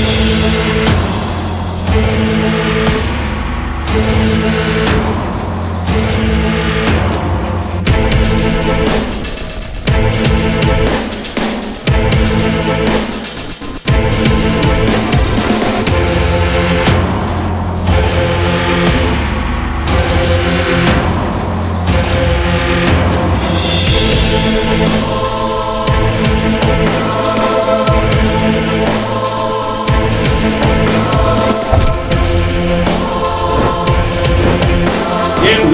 என்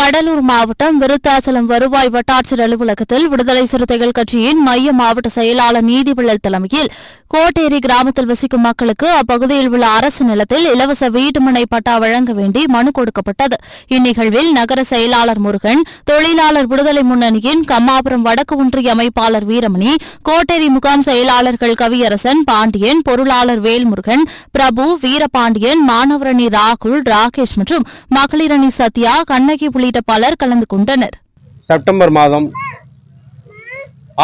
கடலூர் மாவட்டம் விருத்தாசலம் வருவாய் வட்டாட்சியர் அலுவலகத்தில் விடுதலை சிறுத்தைகள் கட்சியின் மைய மாவட்ட செயலாளர் நீதிபிள்ளல் தலைமையில் கோட்டேரி கிராமத்தில் வசிக்கும் மக்களுக்கு அப்பகுதியில் உள்ள அரசு நிலத்தில் இலவச வீட்டுமனை பட்டா வழங்க வேண்டி மனு கொடுக்கப்பட்டது. இந்நிகழ்வில் நகர செயலாளர் முருகன் தொழிலாளர் விடுதலை முன்னணியின் கம்மாபுரம் வடக்கு ஒன்றிய அமைப்பாளர் வீரமணி கோட்டேரி முகாம் செயலாளர்கள் கவியரசன் பாண்டியன் பொருளாளர் வேல்முருகன் பிரபு வீரபாண்டியன் மாணவரணி ராகுல் ராகேஷ் மற்றும் மகளிரணி சத்யா கண்ணகி புலி உள்ளிட்ட பலர் கலந்து கொண்டனர். செப்டம்பர் மாதம்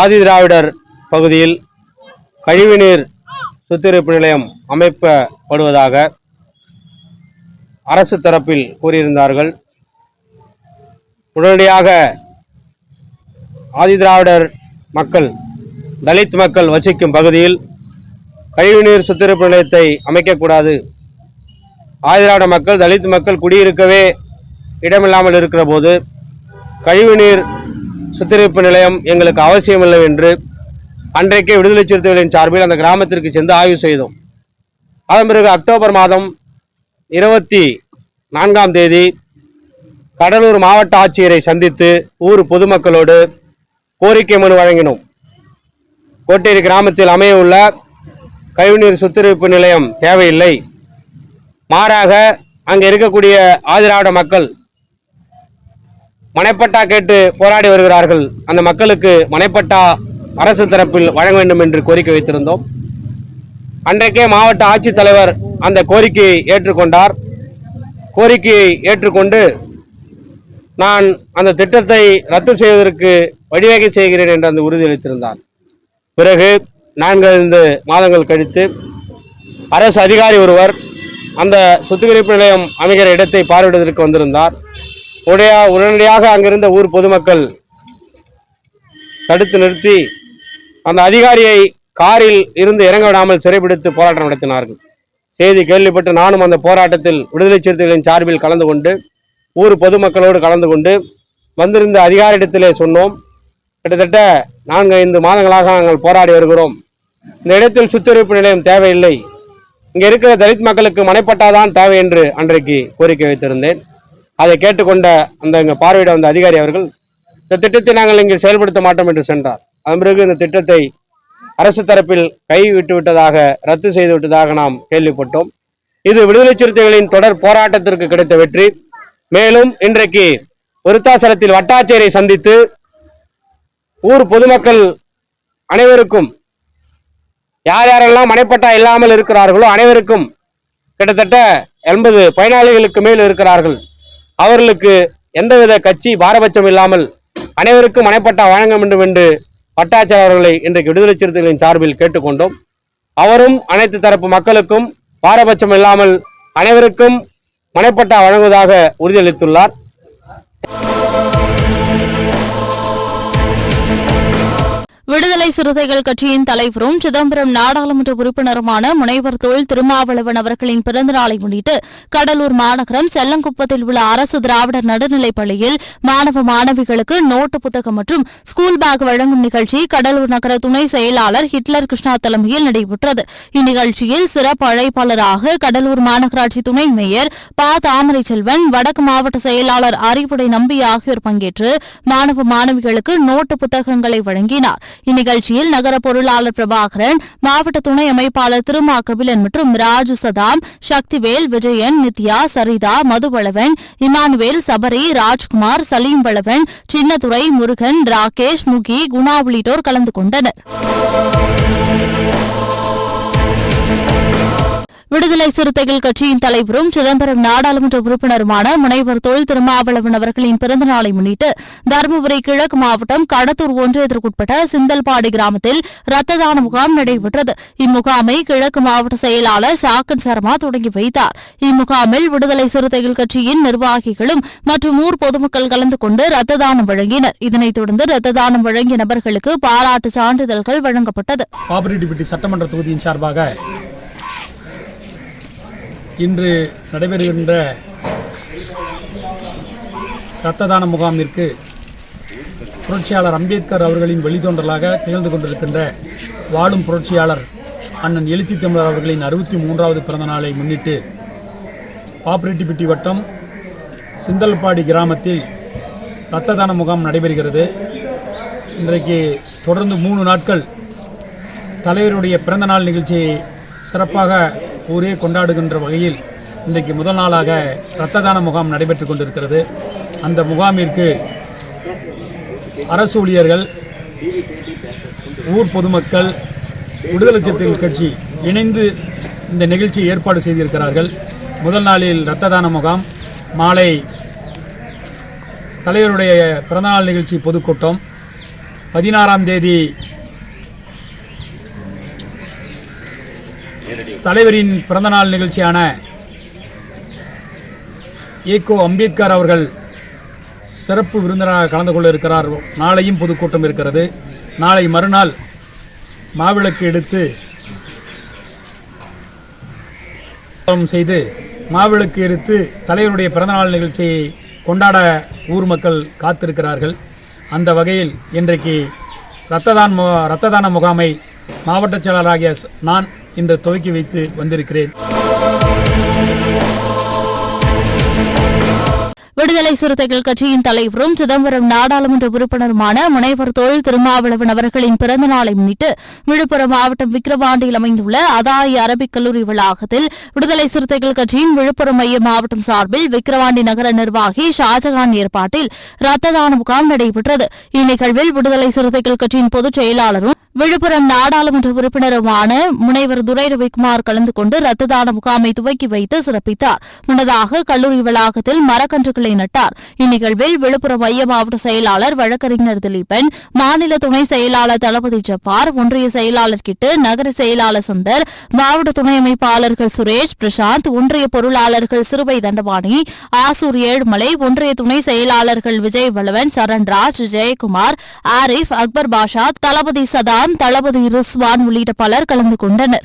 ஆதி திராவிடர் பகுதியில் கழிவுநீர் சுத்திகரிப்பு நிலையம் அமைக்கப்படுவதாக அரசு தரப்பில் கூறியிருந்தார்கள். உடனடியாக ஆதிதிராவிடர் மக்கள் தலித் மக்கள் வசிக்கும் பகுதியில் கழிவுநீர் சுத்திகரிப்பு நிலையத்தை அமைக்கக்கூடாது. ஆதிதிராவிட மக்கள் தலித் மக்கள் குடியிருக்கவே இடமில்லாமல் இருக்கிற போது கழிவுநீர் சுத்திகரிப்பு நிலையம் எங்களுக்கு அவசியமில்லை என்று அன்றைக்கே விடுதலை சிறுத்தைகளின் சார்பில் அந்த கிராமத்திற்கு சென்று ஆய்வு செய்தோம். அதன் பிறகு அக்டோபர் மாதம் இருபத்தி நான்காம் தேதி கடலூர் மாவட்ட ஆட்சியரை சந்தித்து ஊர் பொதுமக்களோடு கோரிக்கை மனு வழங்கினோம். கோட்டேரி கிராமத்தில் அமைய உள்ள கழிவுநீர் சுத்திகரிப்பு நிலையம் தேவையில்லை. மாறாக அங்கே இருக்கக்கூடிய ஆதிராவிட மக்கள் மனைப்பட்டா கேட்டு போராடி வருகிறார்கள். அந்த மக்களுக்கு மனைப்பட்டா அரசு தரப்பில் வழங்க வேண்டும் என்று கோரிக்கை வைத்திருந்தோம். அன்றைக்கே மாவட்ட ஆட்சித்தலைவர் அந்த கோரிக்கையை ஏற்றுக்கொண்டார். கோரிக்கையை ஏற்றுக்கொண்டு நான் அந்த திட்டத்தை ரத்து செய்வதற்கு வழிவகை செய்கிறேன் என்று அந்த உறுதியளித்திருந்தார். பிறகு நான்கைந்து மாதங்கள் கழித்து அரசு அதிகாரி ஒருவர் அந்த சுத்திகரிப்பு நிலையம் அமைகிற இடத்தை பார்வையிடுவதற்கு வந்திருந்தார். உடைய உடனடியாக அங்கிருந்த ஊர் பொதுமக்கள் தடுத்து நிறுத்தி அந்த அதிகாரியை காரில் இருந்து இறங்க விடாமல் சிறைபிடித்து போராட்டம் நடத்தினார்கள். செய்தி கேள்விப்பட்டு நானும் அந்த போராட்டத்தில் விடுதலை சிறுத்தைகளின் சார்பில் கலந்து கொண்டு ஊர் பொதுமக்களோடு கலந்து கொண்டு வந்திருந்த அதிகாரியிடத்திலே சொன்னோம். கிட்டத்தட்ட நான்கு ஐந்து மாதங்களாக நாங்கள் போராடி வருகிறோம். இந்த இடத்தில் சுத்திகரிப்பு நிலையம் தேவையில்லை. இங்கே இருக்கிற தலித் மக்களுக்கு மனைப்பட்டாதான் தேவை என்று அன்றைக்கு கோரிக்கை வைத்திருந்தேன். அதை கேட்டுக்கொண்ட அந்த இங்கே பார்வையிட வந்த அதிகாரி அவர்கள் இந்த திட்டத்தை நாங்கள் இங்கே செயல்படுத்த மாட்டோம் என்று சென்றார். அதன் பிறகு இந்த திட்டத்தை அரசு தரப்பில் கை விட்டு விட்டதாக ரத்து செய்து விட்டதாக நாம் கேள்விப்பட்டோம். இது விடுதலை சிறுத்தைகளின் தொடர் போராட்டத்திற்கு கிடைத்த வெற்றி. மேலும் இன்றைக்கு விருத்தாசலத்தில் வட்டாட்சியரை சந்தித்து ஊர் பொதுமக்கள் அனைவருக்கும் யார் யாரெல்லாம் மனைப்பட்டா இல்லாமல் இருக்கிறார்களோ அனைவருக்கும் கிட்டத்தட்ட எண்பது பயனாளிகளுக்கு மேல் இருக்கிறார்கள். அவர்களுக்கு எந்தவித கட்சி பாரபட்சம் இல்லாமல் அனைவருக்கும் மனைப்பட்டா வழங்க வேண்டும் என்று பட்டாச்சார் அவர்களை இன்றைக்கு விடுதலை சிறுத்தைகளின் சார்பில் கேட்டுக்கொண்டோம். அவரும் அனைத்து தரப்பு மக்களுக்கும் பாரபட்சம் இல்லாமல் அனைவருக்கும் மனைப்பட்டா வழங்குவதாக உறுதியளித்துள்ளார். விடுதலை சிறுத்தைகள் கட்சியின் தலைவரும் சிதம்பரம் நாடாளுமன்ற உறுப்பினருமான முனைவர் தொல் திருமாவளவன் அவர்களின் பிறந்த நாளை முன்னிட்டு கடலூர் மாநகரம் செல்லங்குப்பத்தில் உள்ள அரசு திராவிடர் நடுநிலைப் பள்ளியில் மாணவ மாணவிகளுக்கு நோட்டு புத்தகம் மற்றும் ஸ்கூல் பேக் வழங்கும் நிகழ்ச்சி கடலூர் நகர துணை செயலாளர் ஹிட்லர் கிருஷ்ணா தலைமையில் நடைபெற்றது. இந்நிகழ்ச்சியில் சிறப்பு அழைப்பாளராக கடலூர் மாநகராட்சி துணை மேயர் ப. தாமரை செல்வன் வடக்கு மாவட்ட செயலாளர் அறிவுடை நம்பி ஆகியோர் பங்கேற்று மாணவ மாணவிகளுக்கு நோட்டு புத்தகங்களை வழங்கினார். நிகழ்ச்சியில் நகர பொருளாளர் பிரபாகரன் மாவட்ட துணை அமைப்பாளர் திருமாக்கபிலன் மற்றும் ராஜு சதாம் சக்திவேல் விஜயன் நித்யா சரிதா மதுவளவன் இமானுவேல் சபரி ராஜ்குமார் சலீம் வளவன் சின்னதுரை முருகன் ராகேஷ் முகி குணா உள்ளிட்டோர் கலந்து கொண்டனர். விடுதலை சிறுத்தைகள் கட்சியின் தலைவரும் சிதம்பரம் நாடாளுமன்ற உறுப்பினருமான முனைவர் தொழில் திருமாவளவன் அவர்களின் பிறந்த நாளை முன்னிட்டு தருமபுரி கிழக்கு மாவட்டம் கடத்தூர் ஒன்றியத்திற்குட்பட்ட சிந்தல்பாடி கிராமத்தில் ரத்த தான முகாம் நடைபெற்றது. இம்முகாமை கிழக்கு மாவட்ட செயலாளர் சாக்கன் சர்மா தொடங்கி வைத்தார். இம்முகாமில் விடுதலை சிறுத்தைகள் கட்சியின் நிர்வாகிகளும் மற்றும் ஊர் பொதுமக்கள் கலந்து கொண்டு ரத்த தானம் வழங்கினர். இதனைத் தொடர்ந்து ரத்த தானம் வழங்கிய நபர்களுக்கு பாராட்டு சான்றிதழ்கள் வழங்கப்பட்டது. சட்டமன்ற தொகுதியின் சார்பாக இன்று நடைபெறுகின்ற இரத்த தான முகாமிற்கு புரட்சியாளர் அம்பேத்கர் அவர்களின் வழித்தோன்றலாக திகழ்ந்து கொண்டிருக்கின்ற வாழும் புரட்சியாளர் அண்ணன் எழுச்சி தமிழர் அவர்களின் அறுபத்தி மூன்றாவது பிறந்த நாளை முன்னிட்டு பாப்பரெட்டிப்பட்டி வட்டம் சிந்தல்பாடி கிராமத்தில் இரத்த தான முகாம் நடைபெறுகிறது. இன்றைக்கு தொடர்ந்து மூணு நாட்கள் தலைவருடைய பிறந்தநாள் நிகழ்ச்சியை சிறப்பாக ஊரே கொண்டாடுகின்ற வகையில் இன்றைக்கு முதல் நாளாக இரத்த தான முகாம் நடைபெற்று கொண்டிருக்கிறது. அந்த முகாமிற்கு அரசு ஊழியர்கள் ஊர் பொதுமக்கள் விடுதலை சிறுத்தைகள் கட்சி இணைந்து இந்த நிகழ்ச்சியை ஏற்பாடு செய்திருக்கிறார்கள். முதல் நாளில் இரத்த தான முகாம் மாலை தலைவருடைய பிறந்தநாள் நிகழ்ச்சி பொதுக்கூட்டம் பதினாறாம் தேதி தலைவரின் பிறந்தநாள் நிகழ்ச்சியான ஏகோ அம்பேத்கர் அவர்கள் சிறப்பு விருந்தினராக கலந்து கொள்ள இருக்கிறார். நாளையும் பொதுக்கூட்டம் இருக்கிறது. நாளை மறுநாள் மாவிளக்கு எடுத்து செய்து மாவிளக்கு எடுத்து தலைவருடைய பிறந்தநாள் நிகழ்ச்சியை கொண்டாட ஊர் மக்கள் காத்திருக்கிறார்கள். அந்த வகையில் இன்றைக்கு இரத்ததான் மு முகாமை மாவட்ட செயலாளராகிய நான் இன்று துவக்கி வைத்து வந்திருக்கிறேன். விடுதலை சிறுத்தைகள் கட்சியின் தலைவரும் சிதம்பரம் நாடாளுமன்ற உறுப்பினருமான முனைவர் தொழில் திருமாவளவன் அவர்களின் பிறந்த நாளை முன்னிட்டு விழுப்புரம் மாவட்டம் விக்கிரவாண்டியில் அமைந்துள்ள அதாய அரபிக் கல்லூரி வளாகத்தில் விடுதலை சிறுத்தைகள் கட்சியின் விழுப்புரம் மைய மாவட்டம் சார்பில் விக்கிரவாண்டி நகர நிர்வாகி ஷாஜகான் ஏற்பாட்டில் ரத்த தான முகாம் நடைபெற்றது. இந்நிகழ்வில் விடுதலை சிறுத்தைகள் கட்சியின் பொதுச் செயலாளரும் விழுப்புரம் நாடாளுமன்ற உறுப்பினருமான முனைவர் துரை ரவிக்குமார் கலந்து கொண்டு ரத்த தான முகாமை துவக்கி வைத்து சிறப்பித்தார். முன்னதாக கல்லூரி வளாகத்தில் மரக்கன்றுகளை நட்டார் இந்நிகழ்வில் விழுப்புரம் மைய மாவட்ட செயலாளர் வழக்கறிஞர் திலீபன் மாநில துணை செயலாளர் தளபதி ஜப்பார் ஒன்றிய செயலாளர் கிட்டு நகர செயலாளர் சுந்தர் மாவட்ட துணை அமைப்பாளர்கள் சுரேஷ் பிரசாந்த் ஒன்றிய பொருளாளர்கள் சிறுவை தண்டபாணி ஆசூர் ஏழுமலை ஒன்றிய துணை செயலாளர்கள் விஜய் வளவன் சரண்ராஜ் ஜெயக்குமார் ஆரிஃப் அக்பர் பாஷா தளபதி சதாம் தளபதி ரிஸ்வான் உள்ளிட்ட பலர் கலந்து கொண்டனர்.